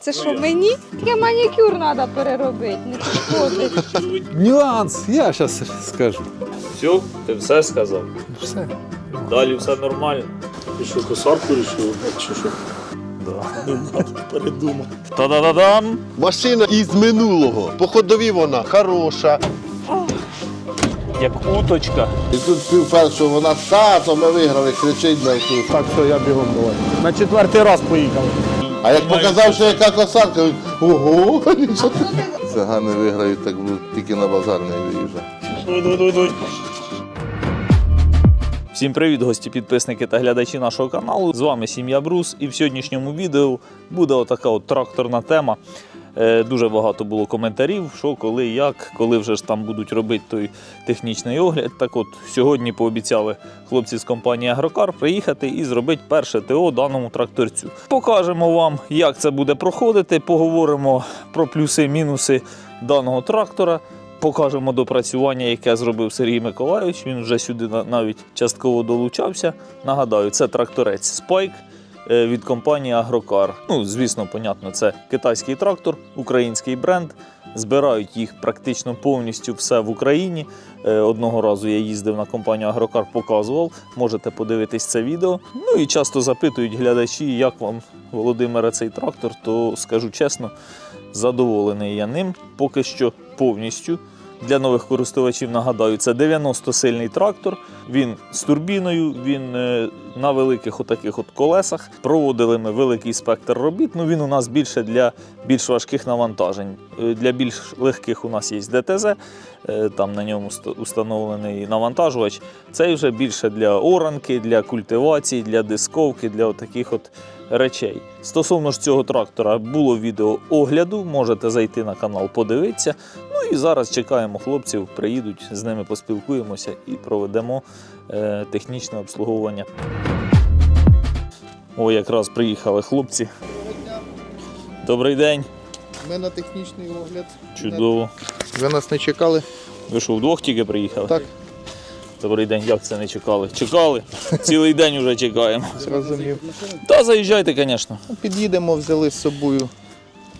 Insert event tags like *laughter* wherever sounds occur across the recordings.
Це що мені? Таке манікюр треба переробити, не підходить. Нюанс, я зараз скажу. Все, ти все сказав. Все. Далі все нормально. І що, косарку рішив? Чи що? Да. Передумав. Та-да-да-дам! Машина із минулого. По ходові вона хороша. Як уточка. І тут пів першого вона тато, ми виграли, кричить на всю. Так, все, я бігом давай. На четвертий раз поїхали. А як показав, що яка косарка, ого, *laughs* що? Цигани виграють, так будуть тільки на базар не виїжджати. Всім привіт, гості, підписники та глядачі нашого каналу. З вами сім'я Брус, і в сьогоднішньому відео буде отака от тракторна тема. Е, Дуже багато було коментарів, що коли, як, коли вже ж там будуть робити той технічний огляд. Так от сьогодні пообіцяли хлопці з компанії Агрокар приїхати і зробити перше ТО даному тракторцю. Покажемо вам, як це буде проходити. Поговоримо про плюси-мінуси даного трактора. Покажемо допрацювання, яке зробив Сергій Миколайович. Він вже сюди на- навіть частково долучався. Нагадаю, це тракторець Spike від компанії Агрокар. Ну, звісно, понятно, це китайський трактор, український бренд. Збирають їх практично повністю все в Україні. Е, Одного разу я їздив на компанію Агрокар, показував. Можете подивитись це відео. Ну і часто запитують глядачі, як вам Володимире цей трактор, то скажу чесно, задоволений я ним поки що повністю. Для нових користувачів нагадаю, це 90-сильний трактор. Він з турбіною, він е, на великих отаких от колесах. Проводили ми великий спектр робіт. Ну він у нас більше для більш важких навантажень. Е, Для більш легких у нас є ДТЗ, е, там на ньому установлений навантажувач. Цей вже більше для оранки, для культивації, для дисковки, для отаких от речей. Стосовно ж цього трактора було відео огляду, можете зайти на канал, подивитися. Ну і зараз чекаємо хлопців, приїдуть, з ними поспілкуємося і проведемо технічне обслуговування. О, якраз приїхали хлопці. Добрий день, Ми на технічний огляд. чудово. Ви нас не чекали? Ви що, вдвох тільки приїхали? Так. Добрий день, як це не чекали? Чекали. Цілий день вже чекаємо. Зрозумів. Та заїжджайте, звісно. Ну, Під'їдемо, взяли з собою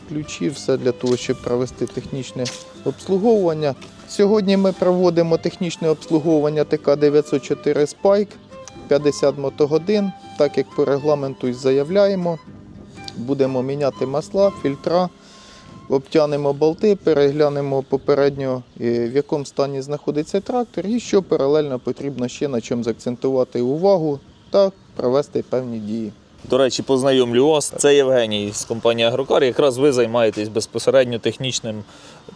ключі, все для того, щоб провести технічне обслуговування. Сьогодні ми проводимо технічне обслуговування ТК-904 Spike 50 мотогодин, так як по регламенту і заявляємо. Будемо міняти масла, фільтра, обтянемо болти, переглянемо попередньо, е, в якому стані знаходиться трактор, і що паралельно потрібно ще на чому заакцентувати увагу та провести певні дії. До речі, познайомлю вас. Це Євгеній з компанії Агрокар. Якраз ви займаєтесь безпосередньо технічним,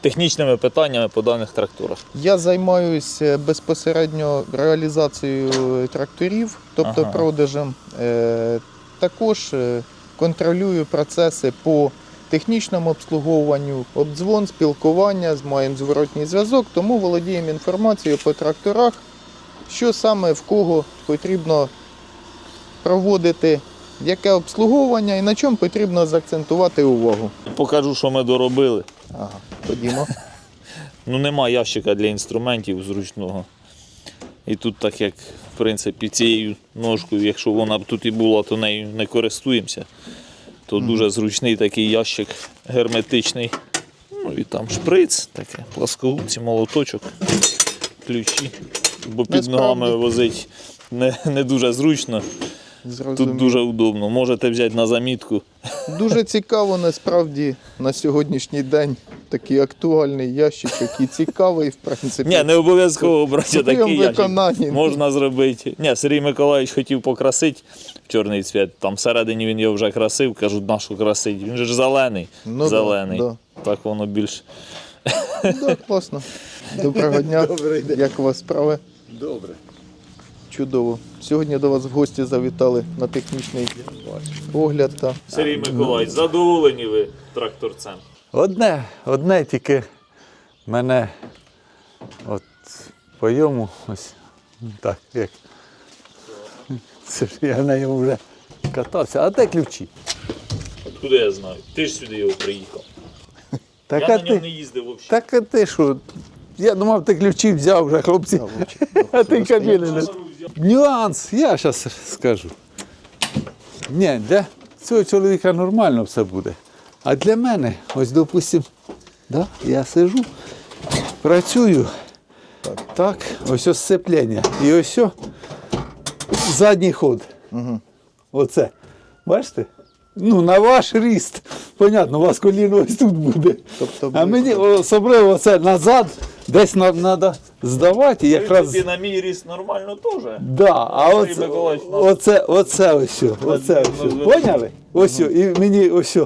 технічними питаннями по даних тракторах. Я займаюся безпосередньо реалізацією тракторів, тобто Ага. продажем. Е, Також е, контролюю процеси по технічному обслуговуванню, обдзвон, спілкування, маємо зворотній зв'язок, тому володіємо інформацією по тракторах, що саме в кого потрібно проводити, яке обслуговування і на чому потрібно заакцентувати увагу. Покажу, що ми доробили. Ага, ходімо. *laughs* Ну, нема ящика для інструментів зручного. І тут, так як в принципі, цією ножкою, якщо вона б тут і була, то нею не користуємося. То дуже зручний такий ящик герметичний. Ну і там шприц, таке, пласкогубці, молоточок, ключі. Бо під ногами возить не, не дуже зручно. Зрозумів. Тут дуже удобно. Можете взяти на замітку. Дуже цікаво насправді на сьогоднішній день такий актуальний ящичок і цікавий, в принципі. Ні, не обов'язково брати такий ящик. виконанні. Можна зробити. Ні, Сергій Миколаївич хотів покрасити в чорний цвіт. Там всередині він його вже красив, кажуть, нашу красить. Він же ж зелений. Ну зелений. да. Так воно більш. Да, класно. Доброго дня. Добрий день. Як у вас справи? Добре. Чудово. Сьогодні до вас в гості завітали на технічний огляд. Та Сергій Миколаївич, задоволені ви тракторцем? Одне, одне тільки мене от по йому ось так як. Це ж я на ньому вже катався. А де ключі? Откуда я знаю? Ти ж сюди його приїхав. *laughs* Так, я а на ньому не їздив взагалі. так а ти що? Я думав, ти ключі взяв вже, хлопці. А ти кабіни не. Нюанс, я зараз скажу. Ні, для цього чоловіка нормально все буде. А для мене, ось, допустим, да, я сижу, працюю, так, ось ось сцеплення. І ось о, задній ход. Угу. Оце. Бачите? Ну, на ваш ріст. Понятно, у вас коліно ось тут буде. Тобто а мені особливо оце назад, десь треба здавати. і Якраз... на мій ріст нормально теж. Да, а оце, оце, оце ось, оце ось. Поняли? Ось, і мені ось,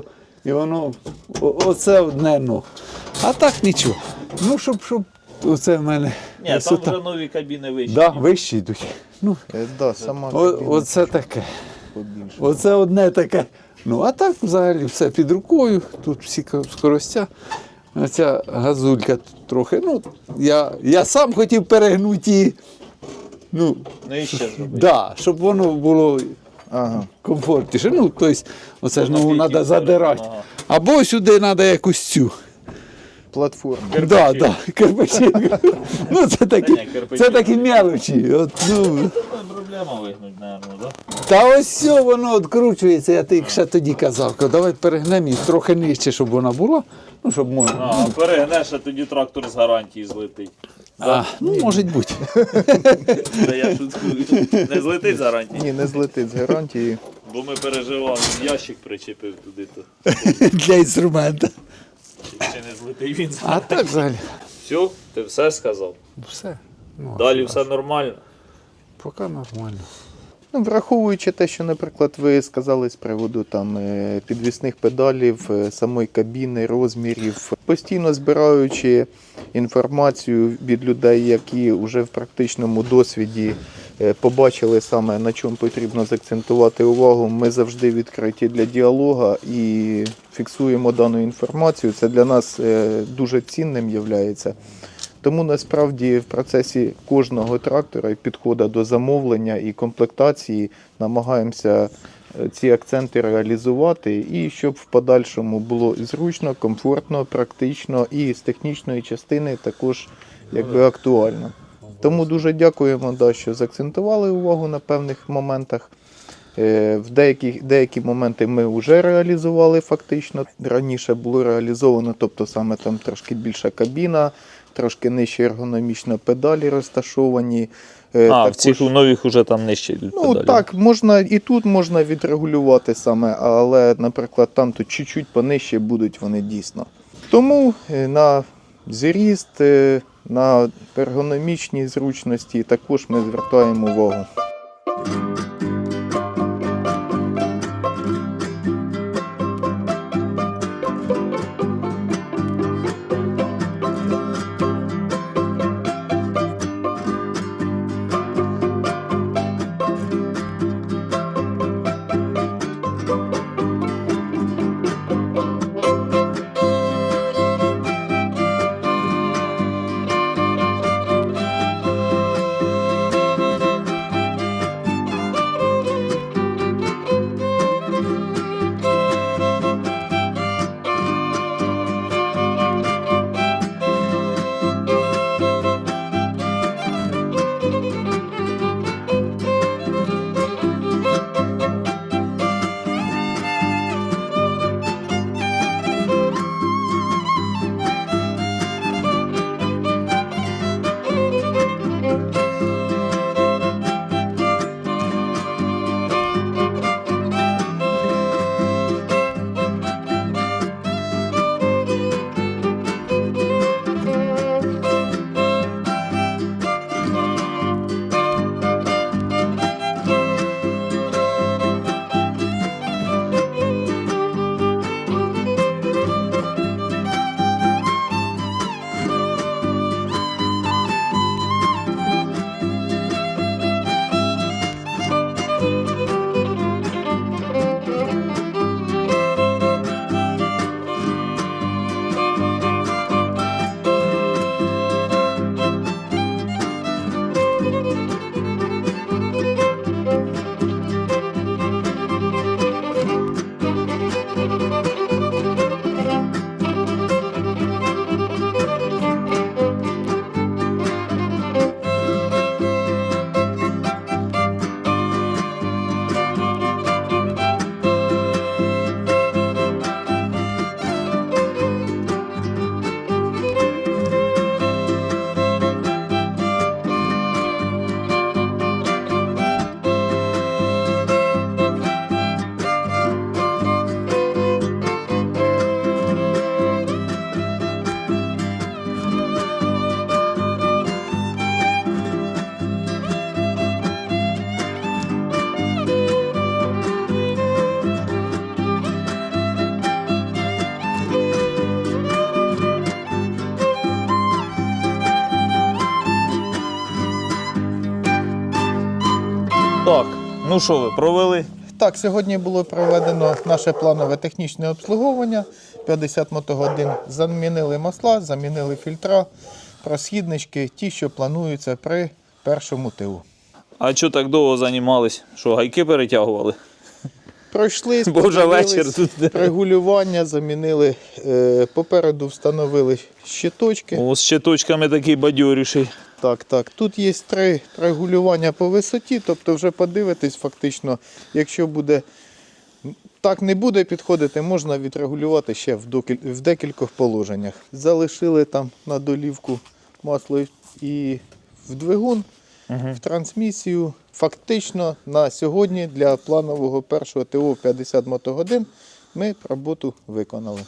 і воно, оце одне, ну. А так нічого. Ну, щоб, щоб, оце в мене Ні, там вже нові кабіни вищі. Да, вищі йдуть. Ну, Е, да, сама о, кабіна оце таке. побільше. Оце одне таке. Ну, а так взагалі все під рукою, тут всі ко- скоростя. Оця газулька трохи. Ну, я, я сам хотів перегнути її. Ну, Ну і ще зробити. да, щоб воно було Ага. комфортніше. Ну, тобто, оце ж ну, треба задирати. ага. Або сюди треба якусь цю. Платформа. Да, да, кирпичі. ну, це такі, Та це такі мелочі. От, ну, проблема вигнуть, мабуть, да? Та ось все воно відкручується, я тобі ще тоді казав. Кажу, Давай перегнемо її трохи нижче, щоб вона була. Ну, щоб можна. А, перегнеш, а тоді трактор з гарантії злетить. А, ну, може бути. Та я шуткую. *laughs* Не злетить з гарантії. Ні, не злетить з гарантії. Бо ми переживали, ящик причепив туди, то *laughs* Для інструмента. Чи не злитий він. А так взагалі. Все, ти все сказав. Все. Ну, Далі все нормально. Поки нормально. Ну, враховуючи те, що, наприклад, ви сказали з приводу там е, підвісних педалів, е, самої кабіни, розмірів, постійно збираючи інформацію від людей, які вже в практичному досвіді е, побачили саме на чому потрібно закцентувати увагу. Ми завжди відкриті для діалога і фіксуємо дану інформацію. Це для нас дуже цінним являється. Тому насправді в процесі кожного трактора і підходу до замовлення і комплектації намагаємося е, ці акценти реалізувати, і щоб в подальшому було зручно, комфортно, практично і з технічної частини також якби актуально. Тому дуже дякуємо, да, що закцентували увагу на певних моментах. Е, В деякі, деякі моменти ми вже реалізували фактично. Раніше було реалізовано, тобто саме там трошки більша кабіна, трошки нижче ергономічно педалі розташовані. А, також... в цих у нових вже там нижче Ну педалі. так, можна і тут можна відрегулювати саме, але, наприклад, там тут чуть-чуть понижче будуть вони дійсно. Тому е, на зріст, е, на ергономічні зручності також ми звертаємо увагу. Ну що ви, провели? Так, сьогодні було проведено наше планове технічне обслуговування. 50 мотогодин замінили масла, замінили фільтра, просхіднички, ті, що плануються при першому ТУ. А що так довго займались? Що, гайки перетягували? Пройшли, Бо вже вечір тут. регулювання, замінили, е, попереду встановили щиточки. О, з щиточками такий бадьоріший. Так, так. Тут є три регулювання по висоті, тобто вже подивитись фактично, якщо буде так не буде підходити, можна відрегулювати ще в, докіль- в декількох положеннях. Залишили там на долівку масло і в двигун, в трансмісію. Фактично на сьогодні для планового першого ТО 50 мотогодин ми роботу виконали.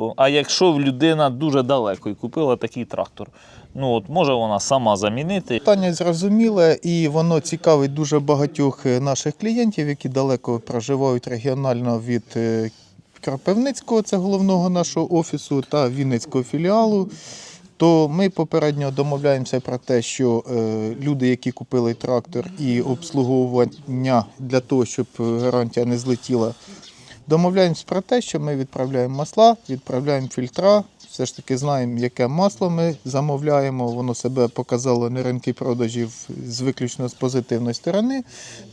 О, А якщо людина дуже далеко і купила такий трактор, ну от може вона сама замінити. Питання зрозуміле, і воно цікавить дуже багатьох е, наших клієнтів, які далеко проживають регіонально від е, Кропивницького, це головного нашого офісу, та Вінницького філіалу. То ми попередньо домовляємося про те, що е, люди, які купили трактор і обслуговування для того, щоб гарантія не злетіла, Домовляємось про те, що ми відправляємо масла, відправляємо фільтра. Все ж таки знаємо, яке масло ми замовляємо. Воно себе показало на ринки продажів з виключно з позитивної сторони.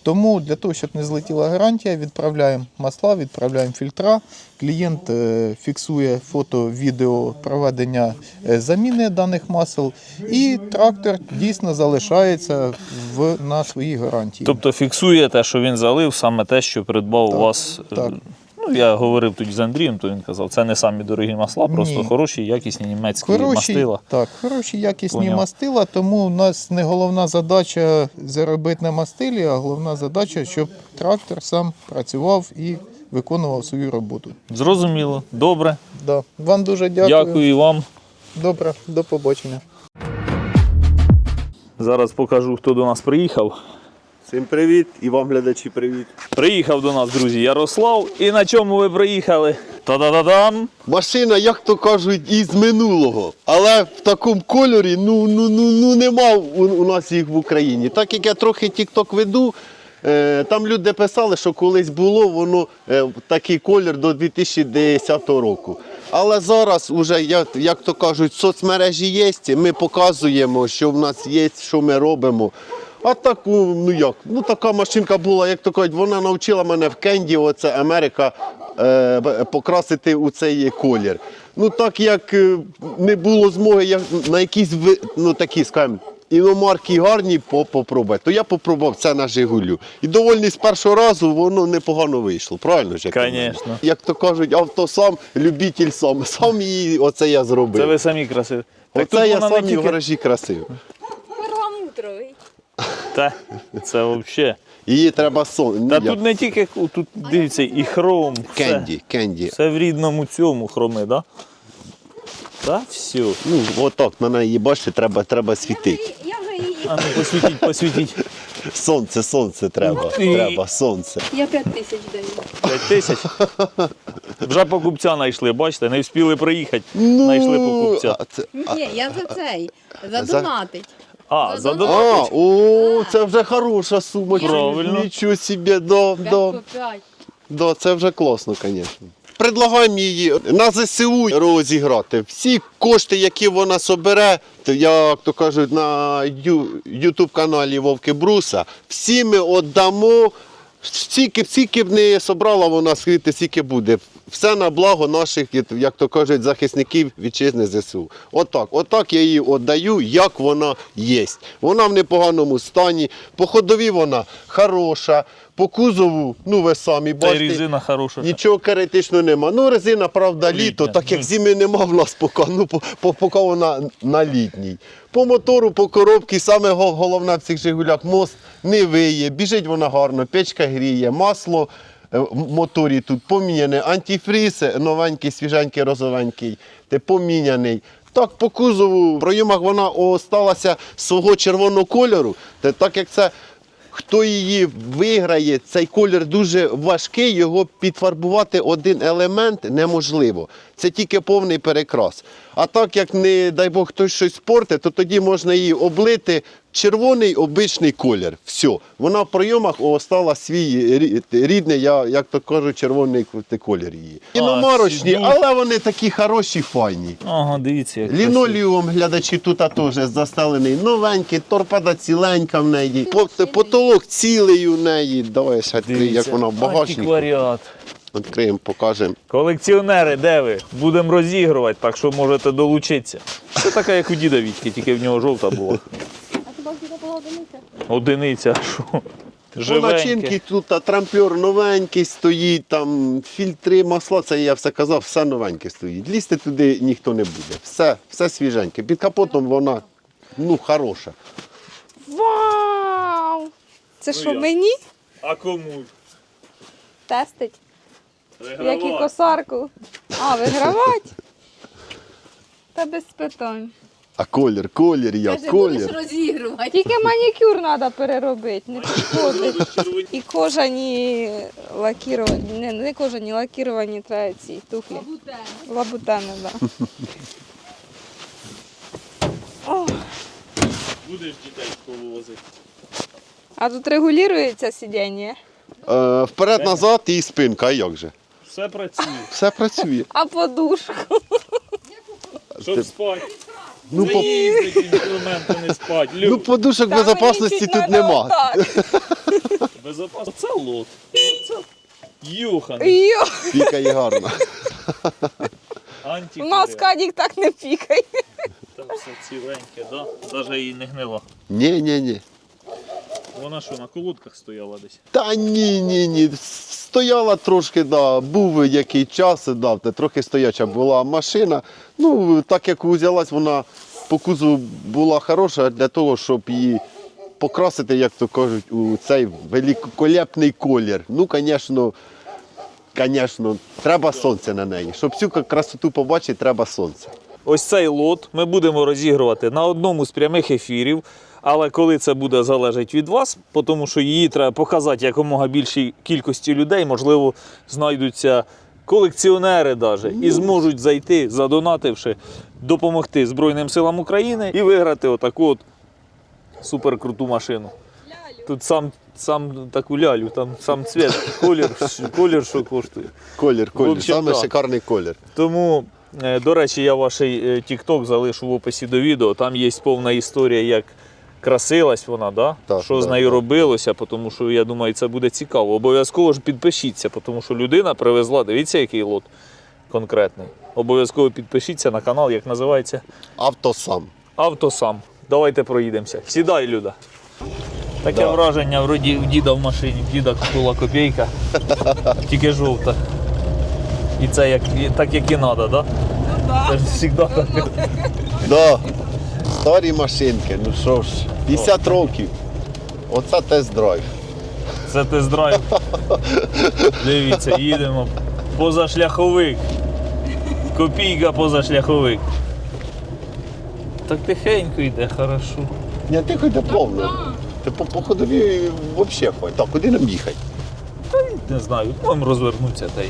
Тому для того, щоб не злетіла гарантія, відправляємо масла, відправляємо фільтра. Клієнт е, фіксує фото, відео проведення е, заміни даних масел, і трактор дійсно залишається в, на своїй гарантії. Тобто фіксує те, що він залив, саме те, що придбав у вас. е, так. Ну, я говорив тоді з Андрієм, то він казав, це не самі дорогі масла, просто Ні. хороші, якісні німецькі Хороші, мастила. так, хороші якісні Поняв. мастила, тому у нас не головна задача заробити на мастилі, а головна задача, щоб трактор сам працював і виконував свою роботу. Зрозуміло, добре. Да. Вам дуже дякую. Дякую і вам. Добре, до побачення. Зараз покажу, хто до нас приїхав. Всім привіт і вам, глядачі, привіт. Приїхав до нас, друзі, Ярослав. І на чому ви приїхали? Та-да-да-дам! Машина, як то кажуть, із минулого. Але в такому кольорі ну, ну, ну, ну нема у, у нас їх в Україні. Так як я трохи тік-ток веду, е, там люди писали, що колись було воно е, такий колір до 2010 року. Але зараз, уже, як, як то кажуть, соцмережі є, ми показуємо, що в нас є, що ми робимо. А так, ну ну як, ну така машинка була, як то кажуть, вона навчила мене в Кенді, оце Америка, е, покрасити у цей колір. Ну так як е, не було змоги як, на якісь ну, такі, скажімо, іномарки гарні по- попробувати, то я попробував це на Жигулю. І довольний з першого разу воно непогано вийшло. Правильно ж? Конечно. Як то кажуть, авто сам, любитель сам. Сам її оце я зробив. Це ви самі красиві. Так Оце я вона сам не в гаражі красив. Перламутровий. Та, це взагалі. Її треба сон. Та ну, тут не тільки тут дивіться, і хром. Все, Кенді, кенді. все в рідному цьому хроми, так? Да? Та все. Ну, отак на неї бачите, треба, треба світити. Я вже її. А ну посвітіть, посвітіть. Сонце, сонце треба. І- Треба, сонце. Я 5 тисяч даю. П'ять тисяч. Вже покупця знайшли, бачите, не встигли приїхати. Ну, Знайшли покупця. а це- Ні, я за цей. За- Задонатить. А, за А, донат. о, це вже хороша сума. Правильно. Нічого собі, да, 5 да, по 5. да, це вже класно, звісно. Предлагаємо її на ЗСУ розіграти. Всі кошти, які вона собере, то, як то кажуть, на ютуб каналі Вовки Бруса, всі ми віддамо. Стільки, стільки б не собрала вона скільки, стільки буде. Все на благо наших, як то кажуть, захисників вітчизни ЗСУ. Отак, отак я її віддаю, як вона є. Вона в непоганому стані. По ходові вона хороша, по кузову, ну ви самі Та й бачите. резина хороша. Нічого критичного нема. Ну, резина, правда, літо, Літня. так як зими нема в нас поки, ну, по- по- поки вона на літній. По мотору, по коробці, саме головне в цих Жигулях мост не виє, біжить вона гарно, печка гріє, масло в моторі тут поміняне, антифріз новенький, свіженький, розовенький, те поміняний. Так, по кузову в пройомах вона осталася свого червоного кольору, те так як це Хто її виграє, цей колір дуже важкий, його підфарбувати один елемент неможливо. Це тільки повний перекрас. А так як не дай Бог хтось щось спортить, то тоді можна її облити червоний обичний колір. Все. Вона в прийомах остала свій рі- рідний, я, як то кажу, червоний колір її. Іномарочні, але вони такі хороші, файні. Ага, дивіться. як. Глядачі тут теж застелений, новенький, торпеда ціленька в неї, потолок цілий у неї. Давай ще відкрий, як вона в багажнику. Відкриємо, покажемо. Колекціонери, де ви? Будемо розігрувати, так що можете долучитися. Це така, як у діда Вітьки, тільки в нього жовта була. Одиниця, що? По начинки тут а, трамплер новенький стоїть, там фільтри, масла, це я все казав, все новеньке стоїть. Лізти туди ніхто не буде. Все, все свіженьке. Під капотом вона ну, хороша. Вау! Це що, як? мені А кому? тестить? Як і косарку. А, вигравати? Та без питань. А колір, колір як, колір. розігрувати. Тільки манікюр треба переробити, не підходить. І кожані лакіровані, не, не кожані, лакіровані треба ці туфлі. Лабутени, так. Да. *laughs* Будеш дітей повозити. а тут регулюється сидіння, Е, Вперед-назад і спинка, а як же? Все працює. Все працює. а подушку. Щоб спати. Ну, по, не спать. ну подушок Та мені чуть тут надо нема. отак. безопасно. Це лот. Це Юхан. Йо, Пікає гарно. у нас кадік так не пікає. Там все ціленьке, да? Даже і не гнило. Ні, ні, ні. Вона що, на колодках стояла десь? Та ні, ні, ні. Стояла трошки, да, був який час, да, трохи стояча була машина. Ну, так як взялась, вона по кузову була хороша для того, щоб її покрасити, як то кажуть, у цей великолепний колір. Ну, звісно, звісно, треба сонце на неї. Щоб цю красоту побачити, треба сонце. Ось цей лот ми будемо розігрувати на одному з прямих ефірів. Але коли це буде залежить від вас, тому що її треба показати якомога більшій кількості людей, можливо, знайдуться колекціонери даже, і зможуть зайти, задонативши, допомогти Збройним силам України і виграти отаку от суперкруту машину. Тут сам, сам таку лялю, там сам цвіт, колір, колір що коштує. Колір, колір, саме так. шикарний колір. Тому, е, до речі, я ваш TikTok залишу в описі до відео. Там є повна історія, як красилась вона, да? Так, що з так, нею так. робилося, тому що я думаю, це буде цікаво. Обов'язково ж підпишіться, тому що людина привезла, дивіться, який лот конкретний. Обов'язково підпишіться на канал, як називається Автосам. Автосам. Давайте проїдемося. Сідай, Люда. Таке враження вроді в діда в машині. В діда була копійка, *laughs* тільки жовта. І це як, і- так, як і треба, да? Це ж завжди так. Да. Старі машинки, ну що ж, 50 років. Оце тест-драйв. Це тест-драйв. Дивіться, їдемо. Позашляховик. Копійка позашляховик. Так тихенько йде, хорошо. Ні, ти хоч плавно. Ти по, по ходові взагалі ходь. Так, куди нам їхати? Не знаю, можемо розвернутися та й.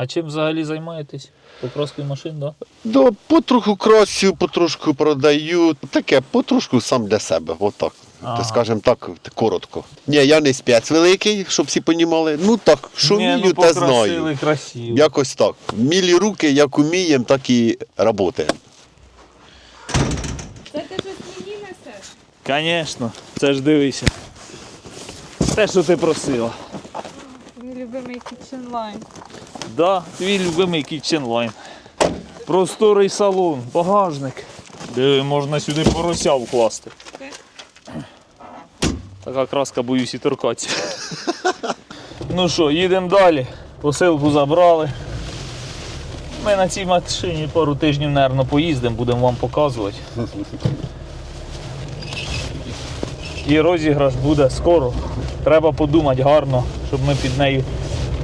А чим взагалі займаєтесь? Покраскою машин, так? Да? Да, потроху красю, потрошку продаю. Таке, потрошку сам для себе. Отак. Ага. Скажімо так, коротко. Ні, я не спец великий, щоб всі понімали. Ну так, що Ні, вмію, ну, те знаю. красиво. Якось так. Мілі руки, як уміємо, так і працюємо. Це ти щось мені несеш? Звісно, це ж дивися. Те, що ти просила. Любимий kitchen line. Да, твій любимий Line. Просторий салон, багажник. Де можна сюди порося вкласти. Така краска, боюсь і торкатися. *laughs* ну що, їдемо далі. Посилку забрали. Ми на цій машині пару тижнів, мабуть, поїздимо, будемо вам показувати. І розіграш буде скоро. Треба подумати гарно, щоб ми під нею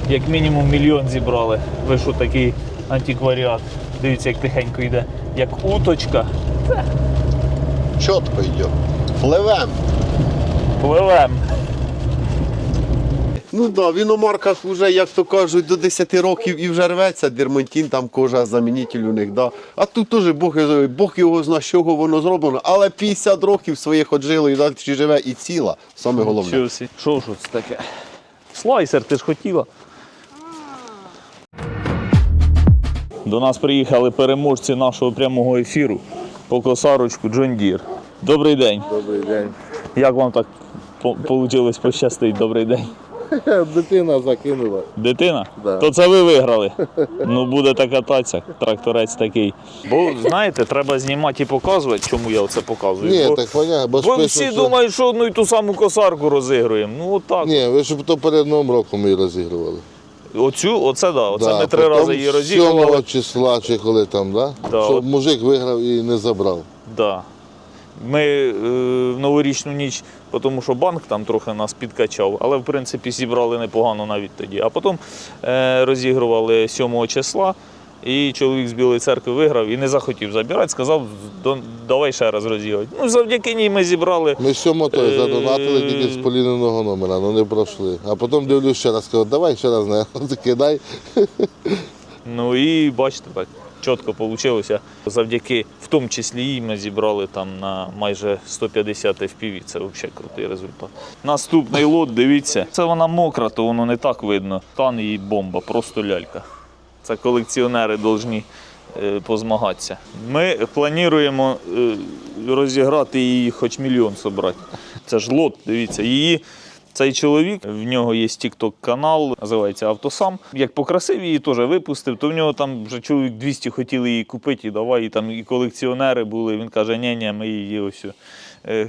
як мінімум мільйон зібрали. Ви що такий антикваріат. Дивіться, як тихенько йде. Як уточка. Чітко йде. Пливем. Пливем. Ну так, да, він у марках вже, як то кажуть, до 10 років і вже рветься, дермантин, там кожа замінитель у них. Да. А тут теж Бог, Бог його зна, з чого воно зроблено, але 50 років своїх оджило і далі живе і ціла. Саме головне. Що ж це таке? Слайсер, ти ж хотіла. До нас приїхали переможці нашого прямого ефіру по косарочку Джон Дір. Добрий день. Добрий день. Як вам так вийшло пощастить? Добрий день. *laughs* Дитина закинула. Дитина? Да. То це ви виграли. Ну будете кататися, тракторець такий. Бо знаєте, треба знімати і показувати, чому я це показую. Ні, бо, так понятно, бо бо всі думають, що одну і ту саму косарку розігруємо. Ну отак. Ні, ви ж то перед Новим роком її розігрували. Оцю, оце да. Оце Да, ми три потім рази її розігрували. 7 числа чи коли там, да? Да, Щоб от- мужик виграв і не забрав. Да. Ми е, в новорічну ніч, тому що банк там трохи нас підкачав, але в принципі зібрали непогано навіть тоді. А потім е, розігрували 7 числа, і чоловік з Білої церкви виграв і не захотів забирати, сказав, давай ще раз розігрувати. Ну, завдяки ній ми зібрали. Ми сьому той Е, задонатили тільки з поліненого номера, але не пройшли. А потім дивлюсь ще раз, кажу, давай ще раз не *laughs* закидай. *laughs* Ну і бачите, так чітко вийшло. Завдяки, в тому числі їй ми зібрали там на майже 150 FPV. Це взагалі крутий результат. Наступний лот, дивіться, це вона мокра, то воно не так видно. Тан її бомба, просто лялька. Це колекціонери повинні е, позмагатися. Ми плануємо е, розіграти її хоч мільйон зібрати. Це ж лот, дивіться, її. Цей чоловік, в нього є TikTok канал, називається Автосам. Як покрасив її, теж випустив, то в нього там вже чоловік 200 хотіли її купити, і давай, і там і колекціонери були. Він каже, ні, ні, ми її ось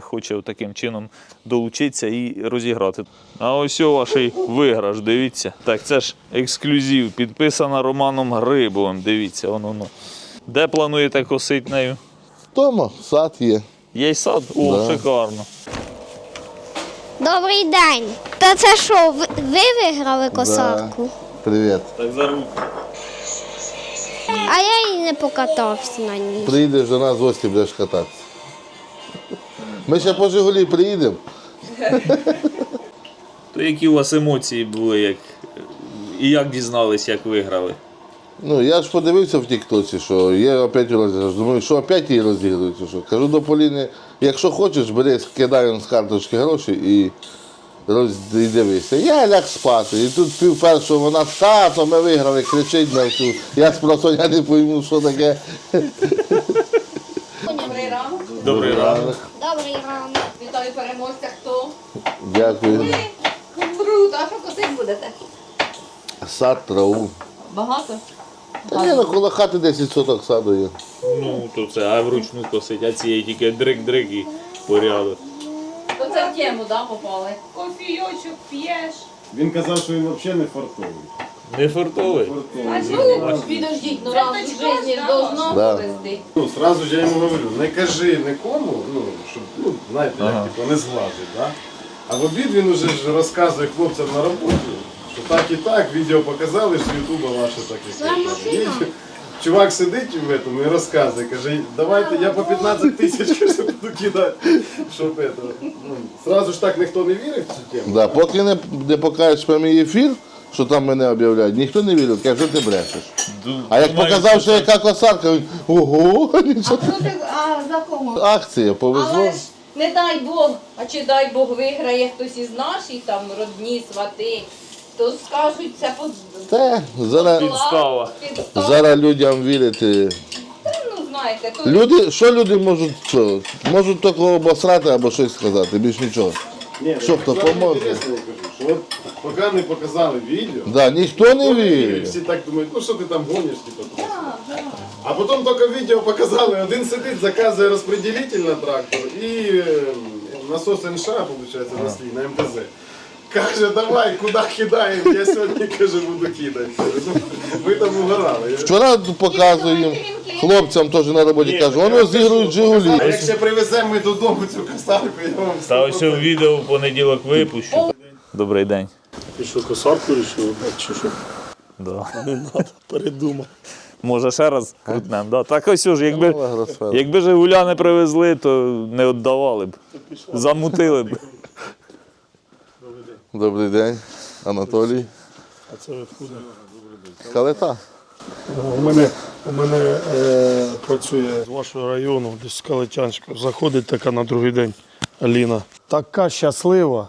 хоче таким чином долучитися і розіграти. А ось о ваш виграш, дивіться. Так, це ж ексклюзив, підписана Романом Грибовим. Дивіться, воно. воно. Де плануєте косити нею? Тома, сад є. Є й сад? О, Да. шикарно. Добрий день. Та це що, ви, ви виграли косарку? Привіт. Так за руку. А я і не покатався на ній. Приїдеш до нас в гості, будеш кататися. Ми ще по Жигулі приїдемо. То які у вас емоції були, як... і як дізнались, як виграли? Ну, я ж подивився в Тіктоці, що є опять розіграш. Думаю, що опять її розігрують. Що? Кажу до Поліни, якщо хочеш, бери, скидай з карточки гроші і, роз... і дивися. Я ляг спати. І тут пів першого вона тато, ми виграли, кричить на всю. Я спросив, я не пойму, що таке. Добрий ранок. Добрий ранок. Вітаю переможця. Хто? Дякую. Круто, а що косить будете? Сад, траву. Багато? Та ні, ну коло хати 10 соток саду є. Ну, то це, а вручну косить, а цієї тільки дрик-дрик і порядок. То це в тему, да, попали? Кофійочок п'єш. Він казав, що він взагалі не фартовий. Не фартовий? А ну, підождіть, ну раз в житті должно Да. повезти. Ну, сразу я йому говорю, не кажи нікому, ну, щоб, ну, знаєте, як типу, не зглазить, да? А в обід він уже ж розказує хлопцям на роботі, що так і так, відео показали, з Ютуба ваше так і так. І Чувак сидить в этом і розказує, каже, давайте я по 15 тисяч каже, буду кидати, щоб это. Ну, сразу ж так ніхто не вірив в цю тему. Да, поки не, не покажеш прямий ефір, що там мене об'являють, ніхто не вірив, каже, що ти брешеш. А як показав, що яка косарка, він ого, *laughs* нічого. Ти, а за кого? акція, повезло. Але ж не дай Бог, а чи дай Бог виграє хтось із наших там родні, свати, то скажуть це по Те, зараз, Підстава. Підстава. зараз людям вірити. Ну, знаєте, то Люди, що люди можуть, що? Можуть тільки обосрати або щось сказати, більш нічого. Ні, Що, хто поможе? Що от поки не показали відео, Да, ніхто не І вірить. всі так думають, ну що ти там гониш, типу. туди. А потім тільки відео показали, один сидить, заказує розподілитель на трактор і е, насос НШ, виходить, на слій, на МТЗ. Каже, давай, куди кидаємо, я сьогодні каже, буду кидати. «Ну, Ви там угорали. Вчора показую їм хлопцям теж на роботі, кажу, вони розігрують А Жигулі. якщо привеземо ми додому цю косарку, я вам Та ось у відео в понеділок випущу. Добрий день. Ти що, косарку вирішив, чи що? Да. Не треба, передумав. Може ще раз крутнем. Да. Так ось ж, якби, якби Жигуля не привезли, то не віддавали б. Замутили б. Добрий день. Анатолій. А це откуда? Калита. У мене, у мене е, працює з вашого району, десь з Калитянського. Заходить така на другий день Аліна. Така щаслива.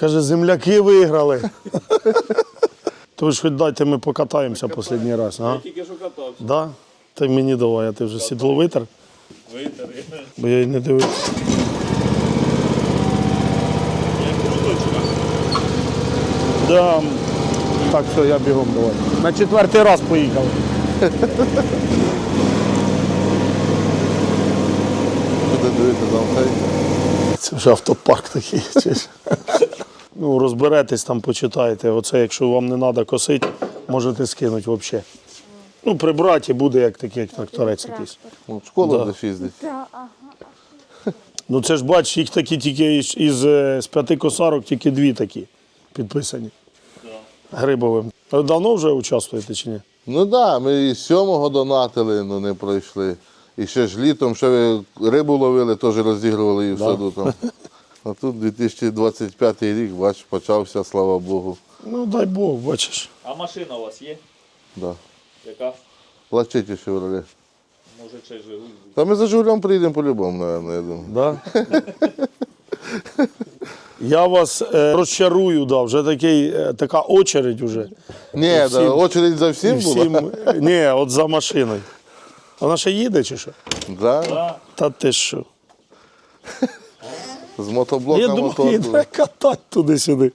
Каже, земляки виграли. То ж хоч дайте ми покатаємося останній раз. А? Тільки що катався. Да? Та й мені давай, а ти вже сідло витер, Витер. бо я й не дивився. Да. Так, все, я бігом давай. На четвертий раз поїхали. Буде дивитися там. Це вже автопарк такий. чи ж. Ну, розберетесь там, почитайте. Оце, якщо вам не треба косити, можете скинути взагалі. Ну, прибрати і буде як такий як тракторець якийсь. Ну, в школу Да. будеш. Ну це ж бач, їх такі тільки із, із, е, з п'яти косарок тільки дві такі підписані. Грибовим. Ви давно вже участвуєте чи ні? Ну так, да, ми і з сьомого донатили, ну не пройшли. І ще ж літом, ще ви рибу ловили, теж розігрували її в саду там. *laughs* А тут 2025 рік, бач, почався, слава Богу. Ну дай Бог, бачиш. А машина у вас є? Да. Яка? Плачите Шевроле. Може, чи Жигуль? Та ми за Жигулем приїдемо по-любому, напевно, я думаю. Да? Я вас е, розчарую, да, вже такий, е, така очередь уже. Ні, всім- да, очередь за всім була. всім, ні, от за машиною. Вона ще їде чи що? Да? Та ти що? З мотоблока Я думаю, мотор. її катати туди-сюди.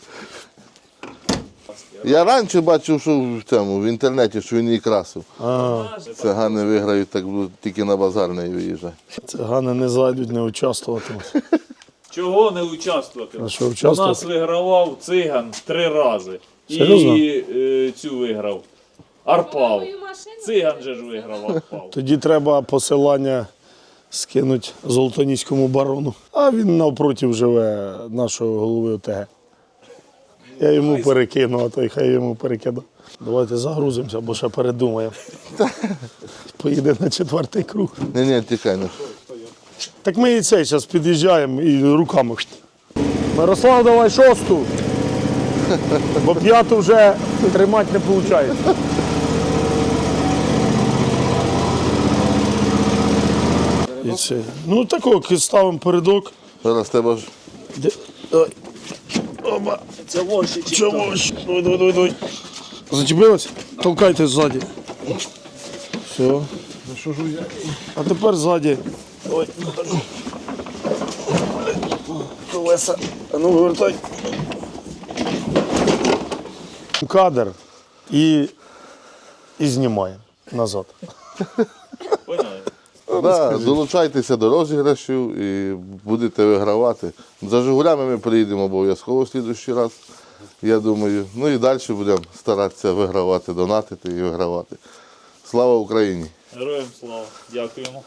Я раніше бачив, що в цьому в інтернеті, що він її красив. А, Цигани виграють, так будуть тільки на базар не виїжджати. цигани не зайдуть, не участвуватимуть. Чого не участвувати? А що, У нас вигравав циган три рази. Серйозно? І е, цю виграв. Арпав. Циган же ж виграв Арпав. Тоді треба посилання скинути Золотоніському барону. А він навпроти живе нашого голови ОТГ. Я йому перекину, а той хай йому перекида. Давайте загрузимося, бо ще передумаємо. Поїде на четвертий круг. Ні, ні, тікай. Ну. Так ми і цей зараз під'їжджаємо і руками. Мирослав, давай шосту. Бо п'яту вже тримати не виходить. І це. Ну тако, ставимо передок. Зараз тебе ж Де- Давай. Оба. Це воші. Чого? ж? Давай, давай, давай, давай. Зачепилось? Толкайте ззаді. Все. А тепер ззаді. Ой, Колеса. А ну вивертай. Кадр і, і знімаємо назад. Поняли? Да, долучайтеся до розіграшів і будете вигравати. За Жигулями ми приїдемо обов'язково в слідущий раз. Я думаю. Ну і далі будемо старатися вигравати, донатити і вигравати. Слава Україні! Героям слава. Дякуємо.